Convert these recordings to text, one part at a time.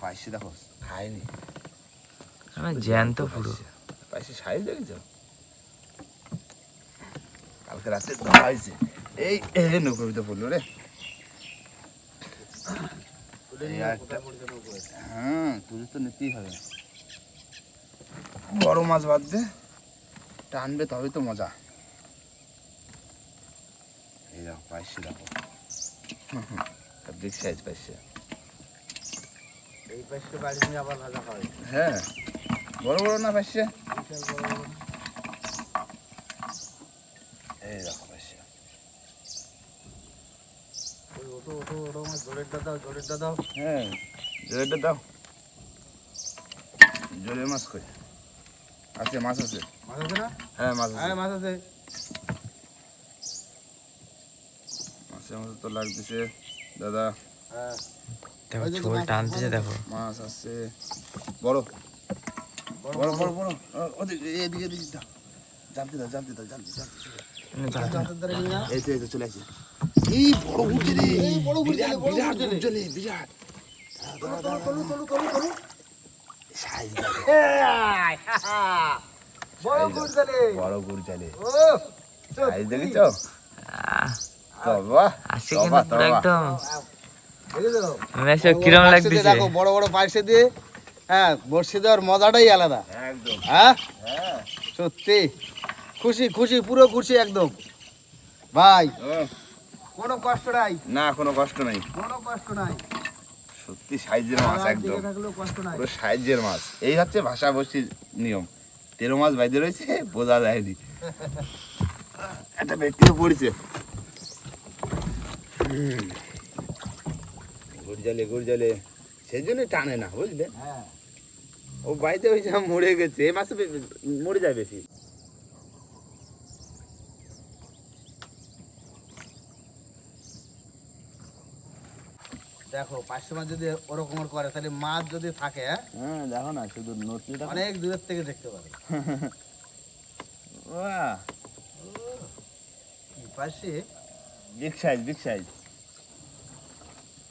পাইসি দেখো খায়নি আমার জ্যান্ত পুরো। পাইসি সাইজ দেখেছ? কালকে রাতে ধরা এই এ নৌকোর ভিতরে পড়ল রে। হ্যাঁ তুলে তো নিতেই হবে। বড় মাছ বাদ দে টানবে তবে তো মজা। এই দেখো পাইসি দেখো। বিগ সাইজ পাইসি এই পাশে বাড়ি নিয়ে আবার ভাজা হয়। বড় না। এই দেখো আমার জোরেরটা দাও জোরেরটা দাও। হ্যাঁ জোরেটা দাও। জোরে মাছ কই? আছে মাছ আছে। মাছ আছে না? হ্যাঁ মাছ হ্যাঁ মাছ আছে। মাছের মতো তো লাগতেছে। দাদা হ্যাঁ। দেখো যে টানতেছে দেখো। মাছ আছে। বড়। বড় বড় বড় ওদিকে এদিকে এদিকে দাও জানতে দাও জানতে দাও। জানতে জানতে না, যা, যা। হাতের দ্বারা নিয়ে নাও। এই তো এই তো চলে আসছে এই বড় গুজলি এই বড় গুরজেলে, বিরাট বিরাট গুরজেলে। গুজলি বিরাট। তোলো, তোলো, তোলো, তোলো, তোলো, তোলো। সাইজ। বড় গুরজেলে। বড় গুজলি ও, সাইজ দেখেছ? তবা আসছে কিন্তু একদম দেখেছ? মেশো বড় বড় কিরম পার্শ্বে লাগতেছে? দেখো বড় বড় পার্শ্বে দিয়ে হ্যাঁ বর্ষে দেওয়ার মজাটাই আলাদা। একদম। হ্যাঁ? হ্যাঁ। সত্যি। খুশি খুশি পুরো খুশি একদম। ভাই কোনো কষ্ট নাই। না কোনো কষ্ট নাই। কোনো কষ্ট নাই। সত্যি সাইজের মাছ একদম। পুরো সাইজের মাছ। এই হচ্ছে ভাষা বসির নিয়ম। তেরো মাছ বাইরে রয়েছে বোঝা যায়নি। একটা ব্যক্তিও পড়েছে। জলে গুড় জলে সেই জন্য টানে না বুঝলে? হ্যাঁ। ও বাড়িতে ওই যে মরে গেছে এই মাছে বে- মরে যায় বেশি। দেখো পাঁচশো মাছ যদি ওরকম করে তাহলে মাছ যদি থাকে হ্যাঁ, হ্যাঁ দেখো না শুধু নটিটা অনেক দূরের থেকে দেখতে পাবে। বাহ। পাশে? বিগ সাইজ বিগ সাইজ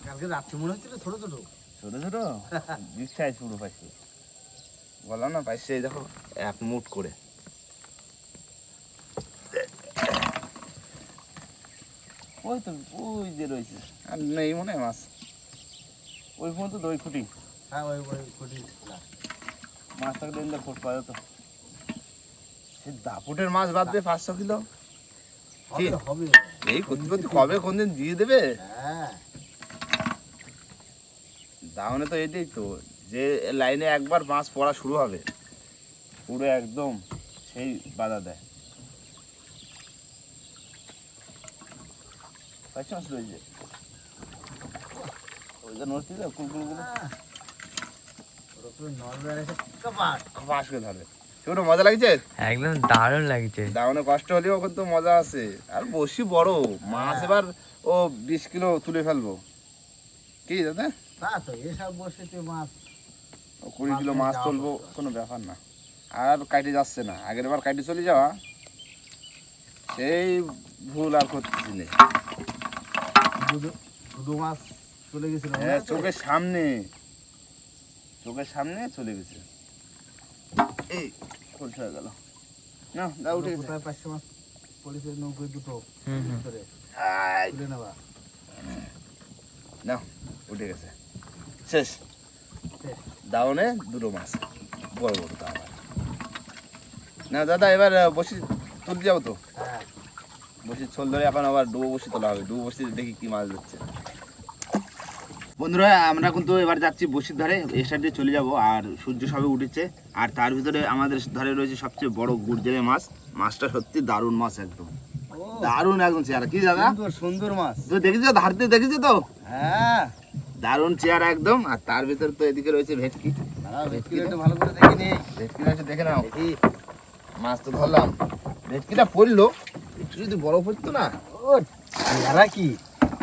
কালকে রাত্রি মনে হচ্ছিল ছোট ছোট। ছোট ছোট? সাইজ পুরো পাইছে বললাম না পাইছে দেখো এক মুট করে। ওই তো ওই যে রয়েছে। আর নেই মনে হয় মাছ। ওই পর্যন্ত দই খুঁটি। হ্যাঁ ওই ওই খুঁটি। মাছটাকে দিলে ফুট পাওয়া সে দাপুটের মাছ বাদ দিয়ে পাঁচশো কিলো। হবে এই করতে করতে কবে কোনদিন দিয়ে দেবে? হ্যাঁ। দাওনে তো এটাই তো যে লাইনে একবার মাছ পড়া শুরু হবে পুরো একদম সেই বাধা দেয়। পাঁচশো মাছ রয়েছে ওই যে নড়ছি তো কুলকুলগুলো ওরকম নর্মাল এসে কাপাট ফাঁস করে ধরবে। সেগুলো মজা লাগছে? একদম দারুণ লাগছে। দাওনে কষ্ট হলেও ওখানে তো মজা আছে। আর বসি বড় মাছ এবার ও বিশ কিলো তুলে ফেলব। কি দাদা? তা তো এসব বসেছে মাছ ও কুড়ি কিলো মাছ তুলবো কোনো ব্যাপার না। আর কাটে যাচ্ছে না আগের বার কাটে চলে যাওয়া সেই ভুল আর করতেছি না। মাছ চলে গেছিল হ্যাঁ চোখের সামনে। চোখের সামনে চলে গেছে। এই খোলস হয়ে গেল। না দা উঠে গেছে। পাঁচশো মাছ পুলিশের নৌকোয় দুটো। হুম, হুম। ভিতরে। আই, তুলে নেবা। না উঠে গেছে। শেষ। দাওনে দুটো মাছ। বড় বড় দাও আবার। না দাদা এবার বসি তুলতে যাব তো? হ্যাঁ। বসি ছোল ধরে এখন আবার ডুবো বসি তোলা হবে। ডুবো বসি দেখি কি মাছ ধরছে। বন্ধুরা আমরা কিন্তু এবার যাচ্ছি বসির ধারে। এই সাইডে চলে যাব। আর সূর্য সবে উঠেছে। আর তার ভিতরে আমাদের ধারে রয়েছে সবচেয়ে বড় গুড়জেলে মাছ। মাছটা সত্যি দারুণ মাছ একদম। দারুণ একদম চেহারা। কি দাদা? সুন্দর সুন্দর মাছ। তুই দেখেছ? ধারতে দেখেছ তো? হ্যাঁ। দারুণ চেহারা একদম আর তার ভিতর তো এদিকে রয়েছে ভেটকি। একটু ভালো করে দেখে নি নাও। মাছ তো ধরলাম। ভেটকিটা পড়ল একটু যদি বড় পড়তো না। ও চেহারা কি?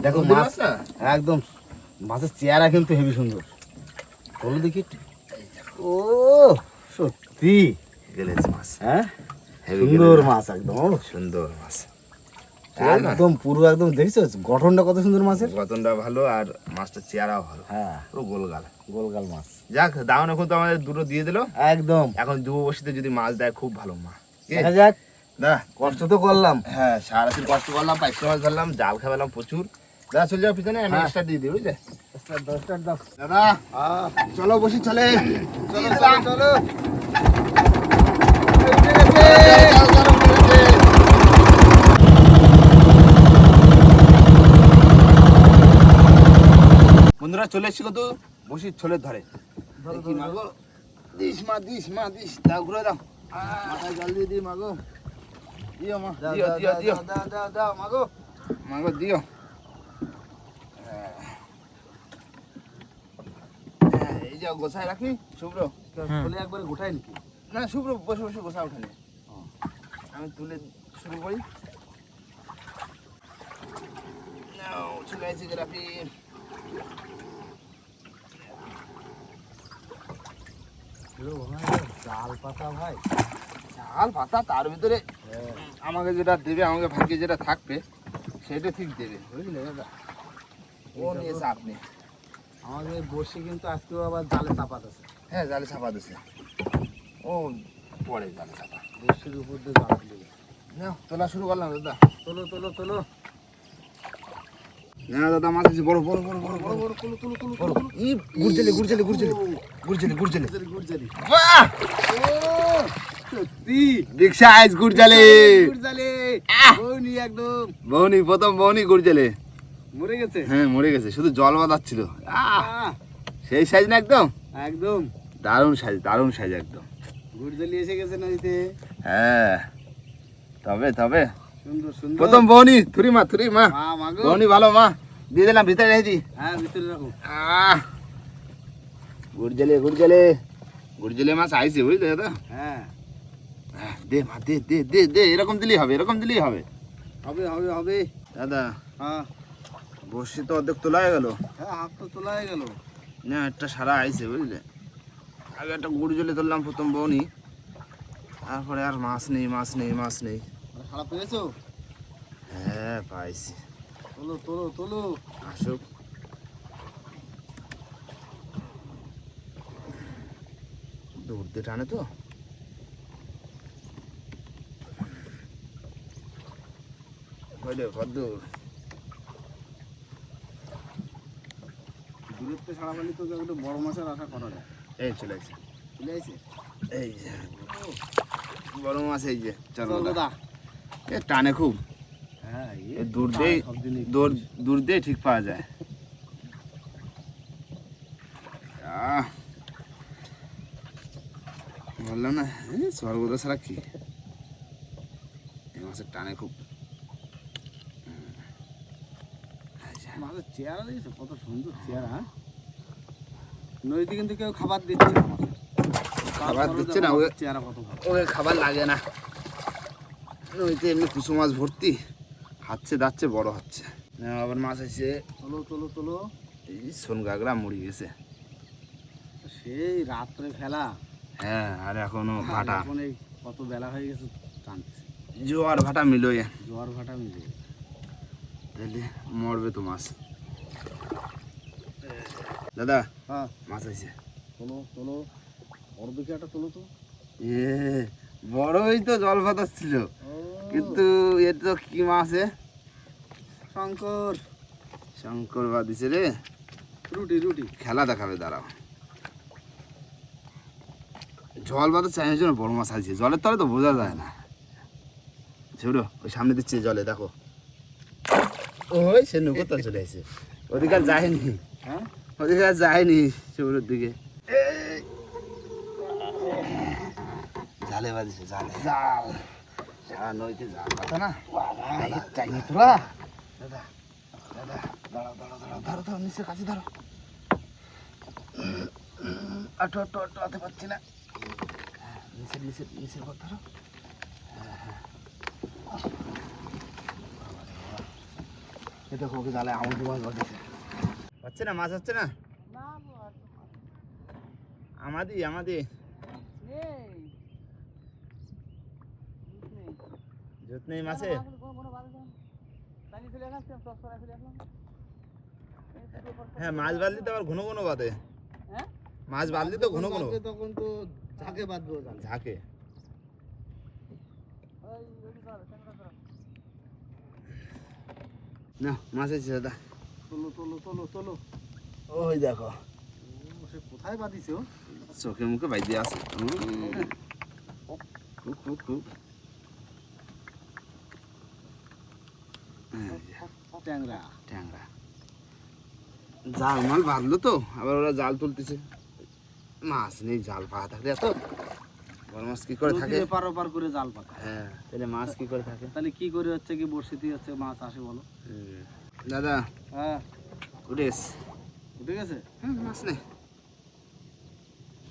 দেখো মাছ না একদম মাছের চেহারা কিন্তু হেভি সুন্দর। বলো দেখি। ও সত্যি। গেলেছে মাছ। হ্যাঁ? হেভি সুন্দর মাছ একদম সুন্দর মাছ? একদম পুরো একদম দেখছ? গঠনটা কত সুন্দর মাছের? গতনটা ভালো আর মাছটা চেহারাও ভালো। হ্যাঁ। পুরো গোলগাল। গোলগাল মাছ। যাক দাওন এখন তো আমাদের দুটো দিয়ে দিলো। একদম। এখন যুব বসিতে যদি মাছ দেয় খুব ভালো মা দেখা যাক। দাদা কষ্ট তো করলাম। হ্যাঁ সারাদিন কষ্ট করলাম পাঁচশো মাছ ধরলাম জাল খাওয়ালাম প্রচুর। দাদা চলে যাও পিছনে আমি হ্যাঁ। এক্সট্রা দিয়ে দিই বুঝলে? দাদা চলো বসি চলে। চলো চলো চলো। বন্ধুরা চলে এসছি কত বসি ছোলের ধরে। দেখি মাগো। দিস মা দিস মা দিস। দাও ঘুরে দাও। মাথায় জল দিয়ে দিই মাগো। দিও মা দিও দিও দিও দাও দাও দাও। মাগো। মাগো দিও। হ্যাঁ, এই যে গোছায় রাখি শুভ্র। চলে একবারে গোটাই নাকি? না শুভ্র বসে বসে গোছা ওঠানে আমি তুলে শুরু করি। চলে আসছি রাখি জাল পাতা ভাই। ঝাল পাতা তার ভিতরে আমাকে যেটা দেবে আমাকে ভাগ্যে যেটা থাকবে সেটা ঠিক দেবে বুঝলে দাদা? ও নিয়ে চাপ নেই। আমাদের বসে কিন্তু আজকেও আবার জালে চাপাত আছে হ্যাঁ জালে চাপা দিছে ও পরে জালে চাপা। বসির উপর দিয়ে জাল নাও তোলা শুরু করলাম দাদা। তোলো তোলো তোলো। না দাদা মাছ বড় বড় বড় বড় বড় বড়। তুলো তুলো তুলো ই গুড়জেলে গুড়জেলে গুড়জেলে গুড়জেলে বাহ! ও সত্যি বিগ সাইজ গুড়জালে গুড়জালি বউনি একদম। বৌনি প্রথম বৌনি গুড়জালে মরে গেছে? হ্যাঁ মরে গেছে। শুধু জল বাঁধাচ্ছিল সেই সাইজ না একদম? একদম। দারুণ সাইজ দারুণ সাইজ একদম। গুড়জালি এসে গেছে নদীতে। হ্যাঁ। তবে তবে। প্রথম বৌনি থুরি মা থুরি মা। মা বৌনি ভালো মা। দিয়ে দিলাম ভিতরে রেখে দি। হ্যাঁ ভিতরে রাখো। আহ! গুড়জেলে গুড়জেলে গুড়জেলে মাছ আইছে বুঝলে দাদা? হ্যাঁ। দে মা দে দে দে দে এরকম দিলেই হবে এরকম দিলেই হবে। হবে হবে হবে। দাদা হ্যাঁ। বসি তো অর্ধেক তোলা হয়ে গেল। হ্যাঁ হাত তো তোলা হয়ে গেল। না একটা সারা আইছে বুঝলে? আগে একটা গুড় জলে তুললাম প্রথম বৌনি। তারপরে আর মাছ নেই মাছ নেই মাছ নেই। খারাপ পেয়েছ হ্যাঁ পাইছি। তোলো তোলো তোলো। আসুক। দৌড়তে টানে তো? কদ্দূর দূরত্বে ছাড়া তো একটু বড় মাছের আশা করা যায়। এই চলে আসে এই যে বড় মাছ এই যে এ টানে খুব। হ্যাঁ দিয়ে দূর দিয়ে ঠিক পাওয়া যায় আহ, বললাম ছাড়া কি? এই মাছের টানে খুব মাছের চেহারা দেখেছ? কত সুন্দর চেহারা হ্যাঁ? নদীতে কিন্তু কেউ খাবার দিচ্ছে না খাবার দিচ্ছে না, চেহারা কত ওকে খাবার লাগে না। নইতে এমনি কুসু মাছ ভর্তি। হাচ্ছে দাচ্ছে বড় হচ্ছে। আবার মাছ আছে তোলো তোলো তোলো। এই সোন গাগরা মরি গেছে। সেই রাত্রে ফেলা। হ্যাঁ আর এখনও ভাটা। এখন এই কত বেলা হয়ে গেছে জোয়ার ভাটা মিলোয়। জোয়ার ভাটা মিলে তাহলে মরবে তো মাছ। দাদা হ্যাঁ। মাছ আছে তোলো তোলো। বড় একটা তোলো তো। এ বড়ই তো জল পাতাস ছিল। কিন্তু এর তো কি মাছ এ? শঙ্কর। শঙ্কর বা দিছে রে। রুটি রুটি। খেলা দেখাবে দাঁড়াও। জল বাতাস চাইছে না বড় মাছ আছে জলের তলে তো বোঝা যায় না ছোটো ওই সামনে দিচ্ছে জলে দেখো ওই সে নৌকোর তলে চলে আসে ওদিকে যায়নি হ্যাঁ ওদিকে যায়নি সৌরর দিকে জালে বাঁধছে জালে জাল সারা নইতে জাল পাতা না চাইনি তোরা দাদা দাদা দাঁড়াও দাঁড়াও দাঁড়াও ধরো ধরো নিচে কাছে ধরো আটো আটো আটো আতে পারছি না নিচে নিচে নিচে কর ধরো এটা ওকে জালে আমার দুবার ঘটেছে হচ্ছে না, মাছ হচ্ছে না? Amadi Amadi. জুত নেই মাছে? হ্যাঁ মাছ বাঁধলি তো আবার ঘন ঘন বাঁধে মাছ বাঁধলি তো ঘন ঘন। তখন তো ঝাঁকে বাঁধবো ঝাঁকে। না মাছ এসেছে দাদা। তোলো তোলো তোলো তোলো। ওই দেখো। সে কোথায় বাঁধিছে ও? চোখে মুখে বাইরে আছে। খুব খুব খুব। ট্যাংরা। ট্যাংরা। জাল মাল বাঁধলো তো আবার ওরা জাল তুলতেছে। মাছ নেই জাল পাওয়া থাকলে এত বড় মাছ কি করে থাকে? ওপার করে জাল হ্যাঁ তাহলে মাছ কি করে থাকে? তাহলে কি করে হচ্ছে কি বড়শিতে হচ্ছে মাছ আসে বলো। দাদা হ্যাঁ। উঠে গেছে? হ্যাঁ মাছ নেই।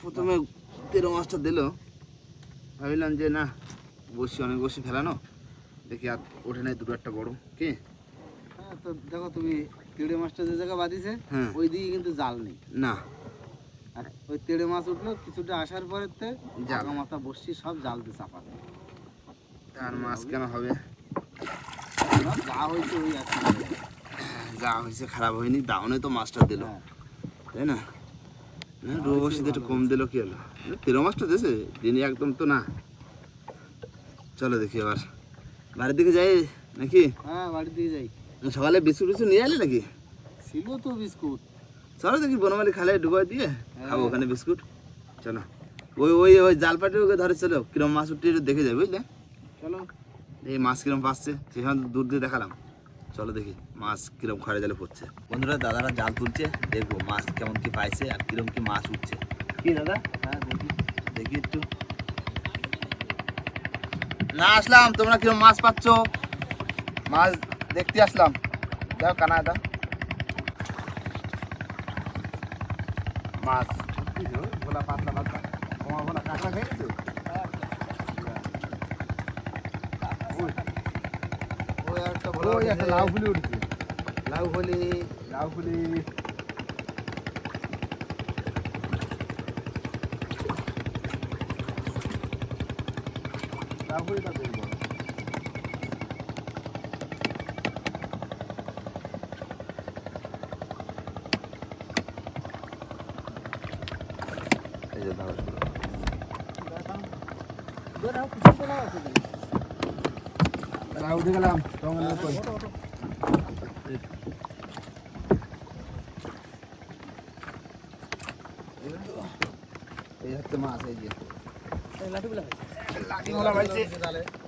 প্রথমে তেরো মাছটা দিল। ভাবিলাম যে না বসি অনেক বসি ফেলানো। দেখি আর ওঠে নাই দুটো একটা বড় কি? হ্যাঁ তো দেখো তুমি তেড়ে মাছটা যে জায়গায় বাঁধিছে হ্যাঁ। ওই দিকে কিন্তু জাল নেই। না। আর ওই তেড়ে মাছ উঠল কিছুটা আসার পরেতে জাগা মাথা বসছি সব জাল দিয়ে চাপা আর মাছ কেন হবে? যা হয়েছে ওই যা হয়েছে খারাপ হয়নি দাউনে তো মাছটা দিল। হ্যাঁ। তাই না? না রোবসিতে একটু কম দিল কি হলো? তেরো মাছটা দিয়েছে? দিনই একদম তো না। চলো দেখি এবার। বাড়ির দিকে যাই নাকি? হ্যাঁ বাড়ির দিকে যাই। সকালে বিস্কুট বিস্কুট নিয়ে এলে নাকি? ছিল তো বিস্কুট। চলো দেখি বনমালি খালে ডুবাই দিয়ে। খাব ওখানে বিস্কুট। চলো। ওই ওই ওই জাল পাটি ওকে ধরে চলো কিরম মাছ উঠে একটু দেখে যাবে বুঝলে? চলো। এই মাছ কিরম পাচ্ছে সেখানে দূর দিয়ে দেখালাম। চলো দেখি মাছ কিরম খড়ে জালে পড়ছে। বন্ধুরা দাদারা জাল তুলছে দেখব মাছ কেমন কি পাইছে আর কিরম কি মাছ উঠছে। কি দাদা? হ্যাঁ দেখি। দেখি একটু। না আসলাম তোমরা কিরম মাছ পাচ্ছ? মাছ দেখতে আসলাম। দাও কানা দাও। মাছ। ভোলা পাতলা পাতলা তোমার ভোলা কাঁকড়া খেয়েছো ওই একটা লাউ ফুলি উঠছে। লাউ হলি লাউ ফুলি। লাউ ফুলিটা দেখব এই যে দাও লাউ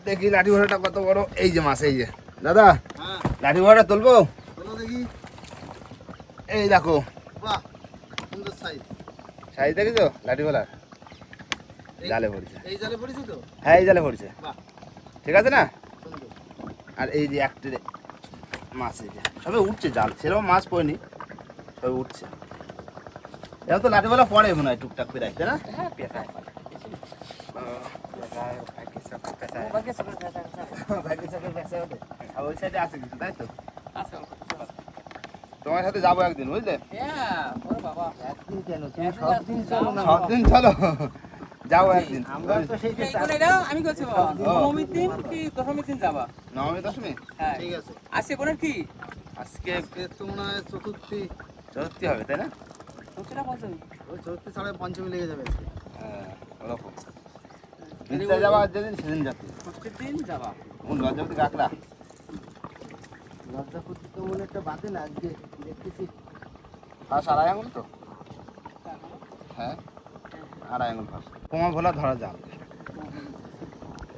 দেখি লাঠি ভোলাটা কত বড় এই যে মাছ এই যে দাদা হ্যাঁ লাঠি ভোলাটা তুলবো দেখি এই দেখো সাইজ সাইজ দেখেছ লাঠি ভোলা জালে পড়ছে। এই জালে পড়েছে তো? হ্যাঁ এই জালে পড়ছে। ঠিক আছে না? আর এই যে একটা মাছ এই যে সবে উঠছে জাল। সেরকম মাছ পড়েনি সবে উঠছে। এখন তো লাঠিওয়ালা পড়ে মনে হয় টুকটাক করে তাই না? হ্যাঁ পেশায় তোমার সাথে যাব একদিন বুঝলে? সবদিন সব দিন চলো। যাব একদিন। আমরা তো সেই আমি করছি নবমীর দিন কি দশমীর দিন যাবা? নবমী দশমী? হ্যাঁ। ঠিক আছে। আজকে কোনের কি? আজকে তো মনে হয় চতুর্থী। চতুর্থী হবে তাই না? না পঞ্চমী ওই চতুর্থী ছাড়া পঞ্চমী লেগে যাবে আজকে। হ্যাঁ ওরকম। দিনটা যাবা যেদিন সেদিন যাতে ষষ্ঠীর দিন যাবা। কোন লজ্জাপতি কাঁকড়া? লজ্জা করতে তো মনে একটা বাদে না আজকে দেখতেছি। ফাঁস আড়াই আঙুল তো? হ্যাঁ। আড়াই আঙুল ফাঁস তোমার ভোলা ধরা যাল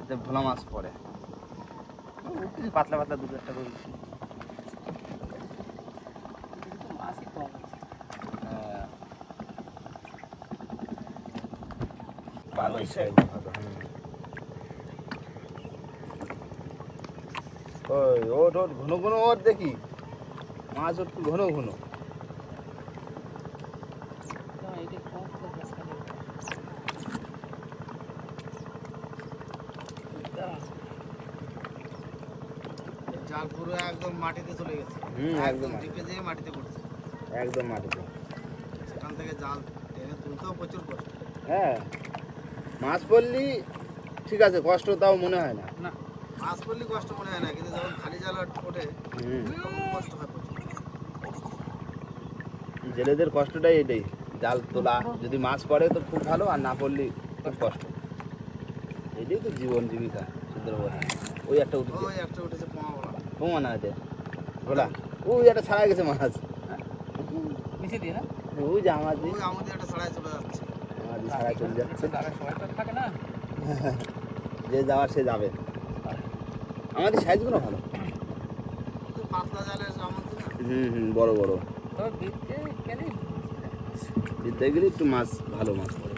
এতে ভোলা মাছ পড়ে। উঠতেছি পাতলা পাতলা দু একটা করে হ্যাঁ। ভালোই সাইজ ওই, ওট ওট, ঘন ঘন ওট দেখি। মাছ ওট ঘন ঘন এটা কম জাল পুরো একদম মাটিতে চলে গেছে। একদম টিপে যেয়ে মাটিতে পড়ছে। একদম মাটিতে। সেখান থেকে জাল টেনে তুলতেও প্রচুর কষ্ট। হ্যাঁ মাছ পড়লি ঠিক আছে কষ্ট তাও মনে হয় না। না মাছ পড়লে কষ্ট মনে হয় না কিন্তু যখন খালি জাল ওঠে তখন কষ্ট হয় প্রচুর। জেলেদের কষ্টটাই এটাই জাল তোলা। যদি মাছ পড়ে তো খুব ভালো আর না পড়লে খুব কষ্ট। এটাই তো জীবন জীবিকা সুন্দরবন। ওই একটা উঠেছে ওই একটা উঠেছে বলা ও না এটা ওই একটা ছাড়া গেছে মাছ নিচে দিয়ে না? ওই যে আমার দিয়ে আমাদের একটা ছাড়াই চলে যাচ্ছে। আমার দিয়ে চলে যাচ্ছে। থাকে না। যে যাওয়ার সে যাবে। আমাদের সাইজগুলো ভালো। পাতলা জালের হুম হুম বড় বড়। বিদ্যে গেলে বিদ্যায় গেলে একটু মাছ ভালো মাছ পড়ে।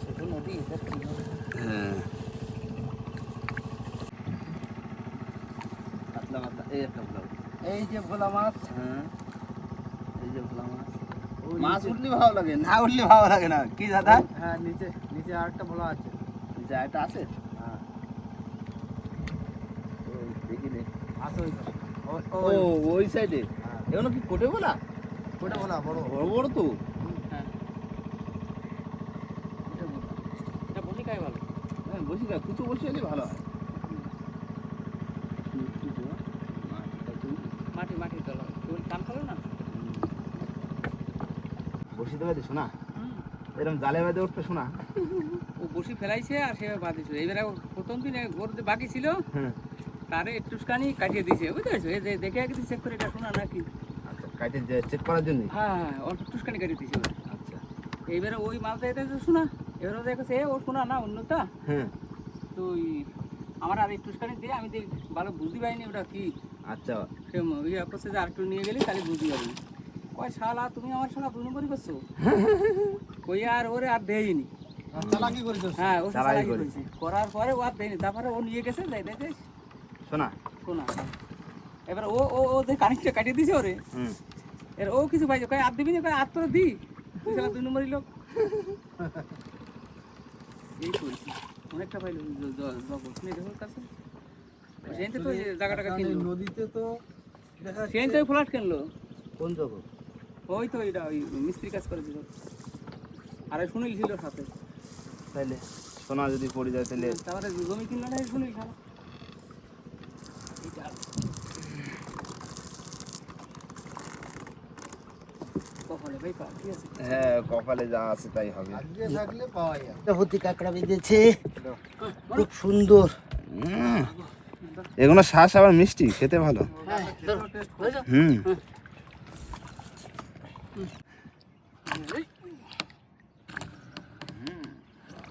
ছোট নদী এটা কি হবে? হ্যাঁ পাতলা পাতলা এই একটা ভালো এই যে ভোলা মাছ। হ্যাঁ। এই যে ভোলা মাছ। মাছ উঠলে ভালো লাগে না? উঠলে ভালো লাগে না। কি দাদা? হ্যাঁ নিচে নিচে আরেকটা ভোলা আছে। এটা আছে? হ্যাঁ। ওই দেখি নে। ওই ও ওই সাইডে হ্যাঁ। এগুলো কি কোটে বলা ওটা ভোলা বড়। বড় বড় তো। হ্যাঁ। ভোলা। খাই ভালো। হ্যাঁ বসি না কুচো বসে এলে ভালো হয় মাটি মাটি তলা কেবল কান ফেলো না পারি শোনা এরকম জালে বাদে উঠতে শোনা ও বসি ফেলাইছে আর সে বাঁধিছিল এবারে প্রথম দিনে যে বাকি ছিল হ্যাঁ। তারে একটুখানি কাটিয়ে দিয়েছে। বুঝতে পারছ? এই যে দেখে একদিন চেক করে এটা শোনা নাকি? আচ্ছা কাটে চেক করার জন্য? হ্যাঁ হ্যাঁ অল্প একটুখানি কাটিয়ে দিয়েছে আচ্ছা। এইবারে ওই মালটা এটা শোনা এবারে দেখেছে ও শোনা না অন্যটা হ্যাঁ। তো আমার আর একটুখানি দিয়ে আমি দেখ ভালো বুঝতে পারিনি ওটা কি। আচ্ছা। সে ইয়ে করছে যে আর একটু নিয়ে গেলে তাহলে বুঝতে পারবি কয় শালা তুমি আমার সঙ্গে দুই নম্বরই করছ? কই আর ওরে আর দেয়নি। চালাকি করেছে হ্যাঁ ও চালাকি করেছে। করার পরে ও আর দেয়নি তারপরে ও নিয়ে গেছে যাই দেখে। শোনা। শোনা। এবার ও ও ও যে কানিকটা কাটিয়ে দিছে ওরে হুম। এর ও কিছু পাইছে কয় আর দিবি না? কয় আর তোরা দি। তুই শালা দুই নম্বরই লোক। এই করেছি অনেকটা পাইলো জগৎ কাছে সেখান থেকে তো ওই জায়গা টাকা কিনলো। নদীতে তো দেখা সেখান থেকে ফ্ল্যাট কিনলো। কোন জগৎ? ওই তো এটা ওই মিস্ত্রি কাজ করেছিল আর ওই সুনীল ছিল সাথে। তাইলে সোনা যদি পড়ে যায় তাহলে তারপরে জমি কিনলো না কি আছে? হ্যাঁ কপালে যা আছে তাই হবে। আজকে থাকলে পাওয়া যায়। প্রতি কাঁকড়া বেঁধেছে। খুব সুন্দর। এগুলো শ্বাস আবার মিষ্টি খেতে ভালো। হুম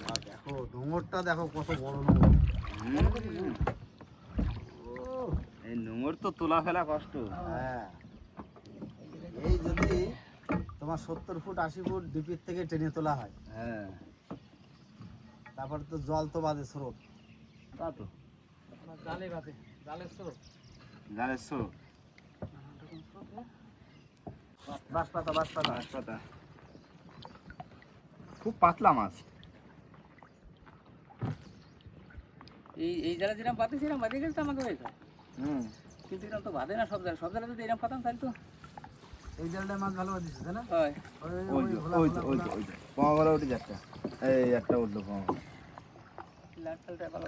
আর দেখো ডোঙরটা দেখো কত বড় এই নোংর তো তোলা ফেলা কষ্ট। হ্যাঁ। এই যদি তোমার সত্তর ফুট আশি ফুট ডিপির থেকে টেনে তোলা হয় হ্যাঁ। তারপরে তো জল তো বাদে স্রোত। তা তো। জালে বাদে জালের স্রোত। জানের স্রোত। খুব পাতলা মাছ। এই এই জালে যেরকম বাদে সেরকম বাদে গেলে তো আমাকে হয়েছে হুম। কিন্তু এরকম তো বাদে না সব জালে সব যদি এরকম পাতাম তাহলে তো এই মাছ ভালো বাদিস তাই না? হয়। ওই- ওই ওই যে ওই যে ওই যে ভোলা। ওই যে। পোঙাগলা এই একটা উঠল লাল টালটা ভালো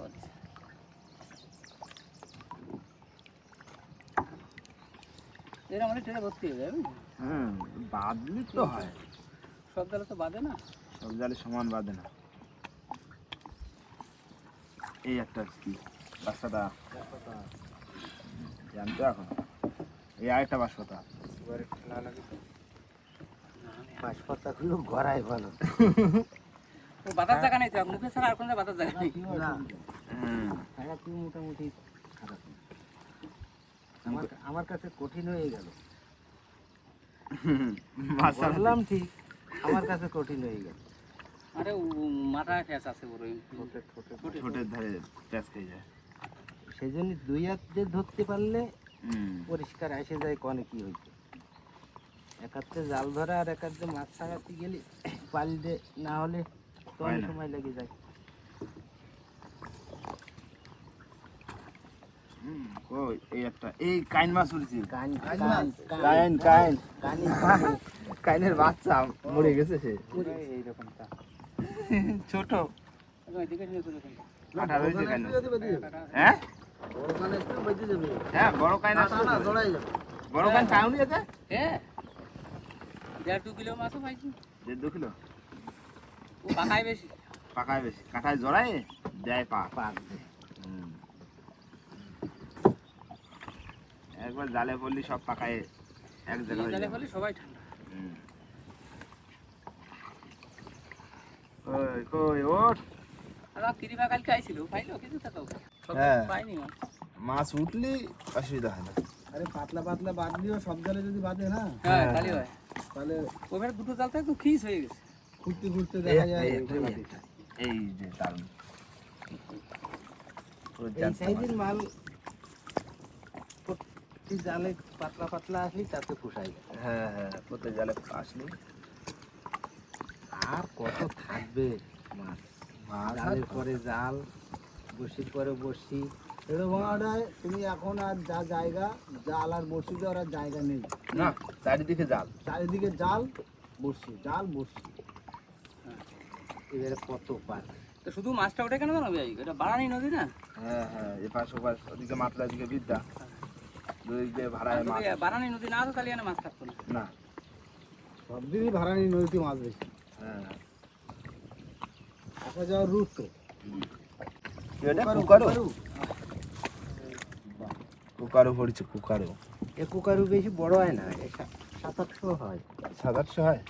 মানে ট্রেনে ভর্তি হয়ে যাবে হুম বাদলি তো হয়। সব জালে তো বাদে না। সব জালে সমান বাঁধে না। এই একটা কি বাচ্চাটা জানতো এখন এই আরেকটা বাঁশপাতা বাঁশপাতাগুলো গড়াই ভালো ও বাতার জায়গা নেই তো? মুখে ছাড়া আর কোনো বাতার জায়গা নেই? না। হুম। খারাপ মোটামুটি খারাপ। আমার আমার কাছে কঠিন হয়ে গেল। বললাম ঠিক আমার কাছে কঠিন হয়ে গেল। আরে ও মাথা ফ্যাস আছে বড় ঠোঁটের ধারে প্যাঁচ খেয়ে যায়। সেই জন্য দুই হাত দিয়ে ধরতে পারলে পরিষ্কার এসে যায় কনে কি হয়েছে। এক হাতে জাল ধরা আর এক হাতে মাছ ছাড়াতে গেলে পালিতে না হলে তো অনেক সময় লেগে যায়। হুম, কই এই একটা এই কাইন মাছ উঠেছে? কাইন কাইন কাইনের বাচ্চা মরে গেছে সে। এইরকমটা ছোট। যাবে। হ্যাঁ। হ্যাঁ বড় কাইনা। বড় কাইন এতে হ্যাঁ। দেড় দু কিলো মাছও পাইছি। দেড় দু কিলো? ও পাকায় বেশি। পাকায় বেশি। জড়ায়? দেয় পা পাক একবার জালে পড়লি সব পাকায় এক জায়গায় জালে। ফলে সবাই ঠান্ডা হুম। কই কই ওঠ। আর আমার কালকে আইছিল পাইলো? কিছু তো হ্যাঁ। পাইনি মাছ মাছ উঠলি অসুবিধা হয় না। আরে পাতলা পাতলা বাঁধলিও সব জালে যদি বাঁধে না? হ্যাঁ তাহলে হয়। তাহলে ওখানে দুটো জাল তো খিস হয়ে গেছে। ঘুরতে ঘুরতে দেখা যায়। এই- যে দারুণ এই সাইজের মাল প্রতি জালে পাতলা পাতলা আসলি তাতে পুষাই হ্যাঁ হ্যাঁ প্রত্যেক জালে আসলি আর কত থাকবে? মাছ। জালের পরে জাল বসির পরে বসি এটা ভাঙাটায় তুমি এখন আর যা জায়গা জাল আর দেওয়ার আর জায়গা নেই। না চারিদিকে জাল। চারিদিকে জাল বড়শি জাল বড়শি। এবারে কত পার? তো শুধু মাছটা ওঠে কেন জানো ভাই? এটা বাড়ানি নদী না? হ্যাঁ হ্যাঁ এপাশ ওপাশ ওদিকে মাত্রা ওদিকে বিদ্যা। দুই ভাড়ায় মাছ। বাড়ানি নদী না হতো তাহলে মাছ থাকতো না। না। সব দিনই ভাড়ানি নদীতে মাছ বেশি। আসা যাওয়ার রুট তো কুকারো কুকারো পড়ছে কুকারো এ কুকারও বেশি বড় হয় না সাত আটশো হয়। সাত আটশো হয়?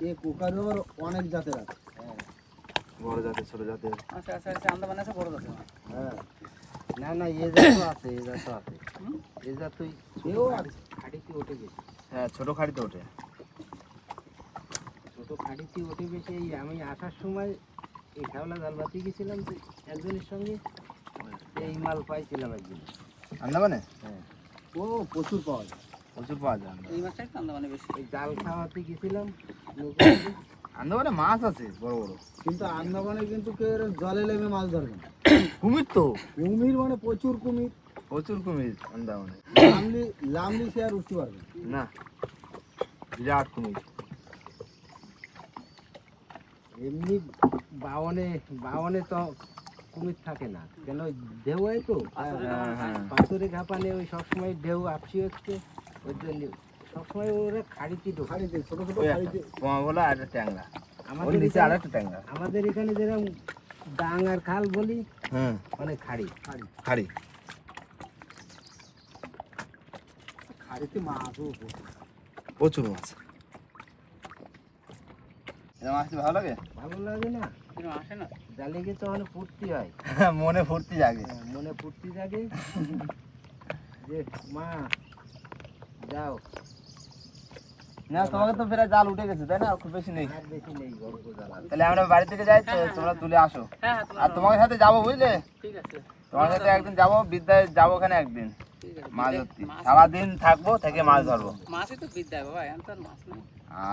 এ- কুকারও আবার অনেক জাতের আছে। বড় জাতের ছোট জাতের? আচ্ছা আচ্ছা আচ্ছা আন্দামান আছে বড় জাতের হ্যাঁ। না না এ জাতও আছে এ জাতও আছে। হুম? এ জাতই এও আছে খাড়িতে ওঠে হ্যাঁ ছোট খাড়িতে ওঠে। ছোট খাড়িতে ওঠে বেশি এই আমি আসার সময় এই খেওলা জাল বাতি গেছিলাম তো একজনের সঙ্গে। এই মাল পাইছিলাম একদিন। আন্দামানে? হ্যাঁ। ও প্রচুর পাওয়া যায়। প্রচুর পাওয়া যায়। এই মাছটাই তো আন্দামানে বেশি। এই জাল খাওয়াতে গেছিলাম। আন্দামানে মাছ আছে বড় বড়। কিন্তু আন্দামানে কিন্তু কেউ জলে নেমে মাছ ধরবে না। কুমির তো? কুমির মানে প্রচুর কুমির। প্রচুর কুমির আন্দামানে। লামলি লামলি সে আর উঠতে পারবে না। না বিরাট কুমির। এমনি বাওনে বাওনে তো কুমির থাকে না। কেন ঢেউ হয় তো? হ্যাঁ হ্যাঁ। পাথরে ঘাপানে ওই সবসময় ঢেউ আপসি হচ্ছে। ওই জন্য সবসময় ওরা খাড়িতে ঢোকে। খাড়িতে ছোট ছোট খাড়িতে। একটা বলা আর ট্যাংরা। আমাদের নিচে আর এখানে- একটা ট্যাংরা। আমাদের এখানে যেরকম ডাং আর খাল বলি হুম। মানে খাড়ি। খাড়ি। খাড়ি। খাড়িতে মাছও প্রচুর। মাছ। মাছ ভালো লাগে? ভালো লাগে না? আসে না? জালে গিয়ে তো ফুর্তি হয়। মনে ফুর্তি জাগে। মনে ফুর্তি জাগে। যে মা যাও। না তোমাকে তো প্রায় জাল উঠে গেছে তাই না? খুব বেশি নেই। বেশি নেই বড় জাল আর। তাহলে আমরা বাড়ি থেকে যাই তো তোমরা তুলে আসো। হ্যাঁ হ্যাঁ আর তোমার সাথে যাব বুঝলে? তোমার সাথে একদিন যাব বিদ্যায় যাব ওখানে একদিন। মাছ ধরতে। সারাদিন থাকব থেকে মাছ ধরবো। মাছই তো বিদ্যায় বাবা এখন তো মাছ নেই।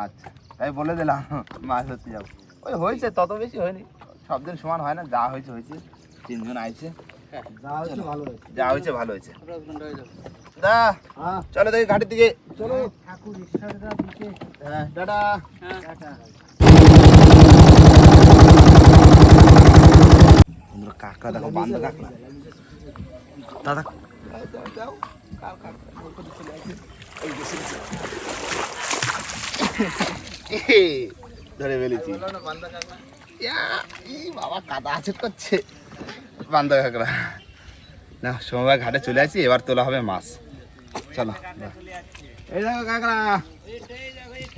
আচ্ছা তাই বলে দিলাম মাছ ধরতে যাব। ওই হয়েছে তত বেশি হয়নি। সব দিন সমান হয় না যা হয়েছে হয়েছে তিনজন আইছে। যা হয়েছে ভালো হয়েছে। হয়ে দা হ্যাঁ। চলো দেখি ঘাটের দিকে। চলো। হ্যাঁ টাটা। হ্যাঁ। কাঁকড়া দেখো বান্ধব কাঁকড়া দাদা। ধরে ফেলেছি। বাবা কাদা আছে করছে। বান্ধব কাঁকড়া না সময় ঘাটে চলে আসি এবার তোলা হবে মাছ। চলো এই দেখো কাঁকড়া।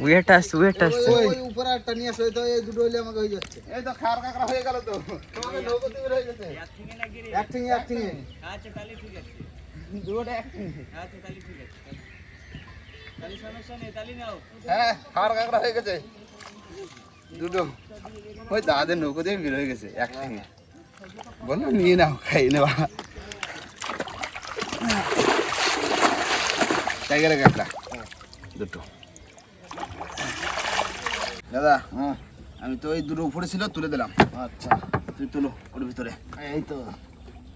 ওয়েট আসছে ওয়েট আসছে। ওই ওই উপরে একটা নিয়ে আসো তো এই দুটো হইলে আমাকে হয়ে যাচ্ছে। এই তো খার কাঁকড়া হয়ে গেল তো। তোমাকে নৌকো দিয়ে হয়ে গেছে। অ্যাক্টিং অ্যাক্টিং আচ্ছা তাহলে ঠিক আছে। দুটোটা একদিন আচ্ছা তাহলে ঠিক আছে। হ্যাঁ কাঁকড়া হয়ে গেছে। দুটো। ওই দাদাদের নৌকো দিয়ে বের হয়ে গেছে একসঙ্গে বলল নিয়ে নাও টাইগারের কাঁকড়া। দুটো। দাদা আমি তো ওই দুটো উপরে ছিল তুলে দিলাম। আচ্ছা। তুই তুলো ওর ভিতরে। এই তো।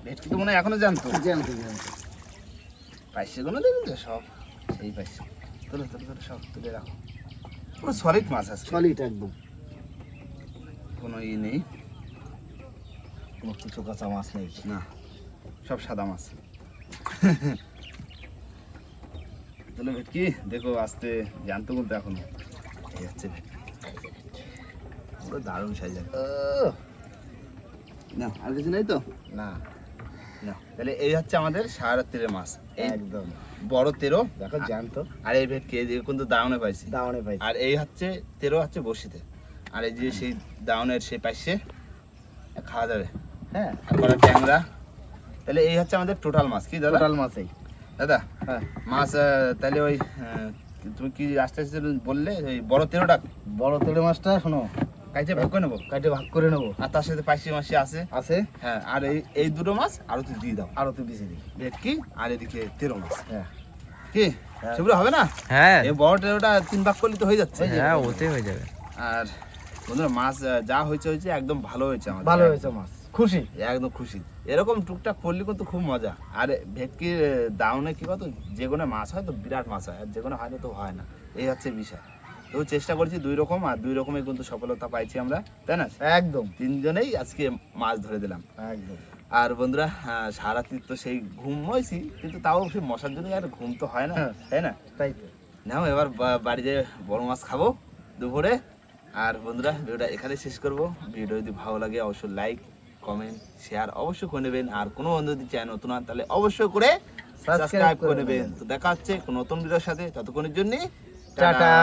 ভেটকি তো মনে হয় এখনও জানতো জানতে জানতে পাইছে কোনো দেখুন তো সব সেই পাইছে। তুলো তুলো তুলো সব তুলে রাখো। পুরো সলিড মাছ আছে। সলিড একদম। কোনো ই নেই। কোনো কিছু কাঁচা মাছ নেই। না সব সাদা মাছ। তাহলে ভেটকি দেখো আসতে জানতো কিন্তু এখন। এই হচ্ছে পুরো দারুণ সাইজ না আর কিছু নেই তো? না। না তাহলে এই হচ্ছে আমাদের মাছ এই একদম। বড় তেরো দেখো আর এই ভেটকি এই কিন্তু দাউনে পাইছি। দাওয়ানে পাই আর এই হচ্ছে তেরো হচ্ছে বসিতে আর এই যে সেই দাউনের সেই পাইছে খাওয়া যাবে। হ্যাঁ। তারপরে ট্যাংরা। তাহলে এই হচ্ছে আমাদের টোটাল মাছ কি দাদা? টোটাল মাছেই। দাদা হ্যাঁ। মাছ তাহলে ওই তুমি কি আস্তে আস্তে বললে? ওই বড় তেরোটা? বড় তেরো মাছটা শোনো কাইটে ভাগ করে নেব। কাটে ভাগ করে নেব। আর তার সাথে পাইসি মাসি আছে। আছে? হ্যাঁ আর এই এই দুটো মাছ আরও তুই দিয়ে দাও। আরও তুই বেশি দিই ভেটকি আর এদিকে তেরো মাছ। হ্যাঁ। কি? হ্যাঁ। সেগুলো হবে না? হ্যাঁ। এই বড় তিন ভাগ করলে তো হয়ে যাচ্ছে। হ্যাঁ ওতে হয়ে যাবে। আর বন্ধুরা মাছ যা হয়েছে হয়েছে একদম ভালো হয়েছে আমাদের। ভালো হয়েছে মাছ। খুশি? একদম খুশি। এরকম টুকটাক করলে কিন্তু খুব মজা। আর ভেটকির দাউনে কি কত যে কোনো মাছ হয় তো বিরাট মাছ হয়। আর যে কোনো হয় না তো হয় না। এই হচ্ছে বিষয়। তো চেষ্টা করছি দুই রকম আর দুই রকমের কিন্তু সফলতা পাইছি আমরা তাই না? একদম। তিনজনেই আজকে মাছ ধরে দিলাম। একদম। আর বন্ধুরা আহ, সারা তিন তো সেই ঘুম হয়েছি কিন্তু তাও সেই মশার জন্য আর ঘুম তো হয় না হ্যাঁ। তাই না? তাই তো। নাও এবার বাড়িতে বড় মাছ খাব দুপুরে। আর বন্ধুরা ভিডিওটা এখানে শেষ করব। ভিডিও যদি ভালো লাগে অবশ্যই লাইক কমেন্ট শেয়ার অবশ্যই করে নেবেন। আর কোনো বন্ধু যদি চ্যানেল নতুন তাহলে অবশ্যই করে সাবস্ক্রাইব করে নেবেন। তো দেখা হচ্ছে নতুন ভিডিওর সাথে। ততক্ষণের জন্য টাটা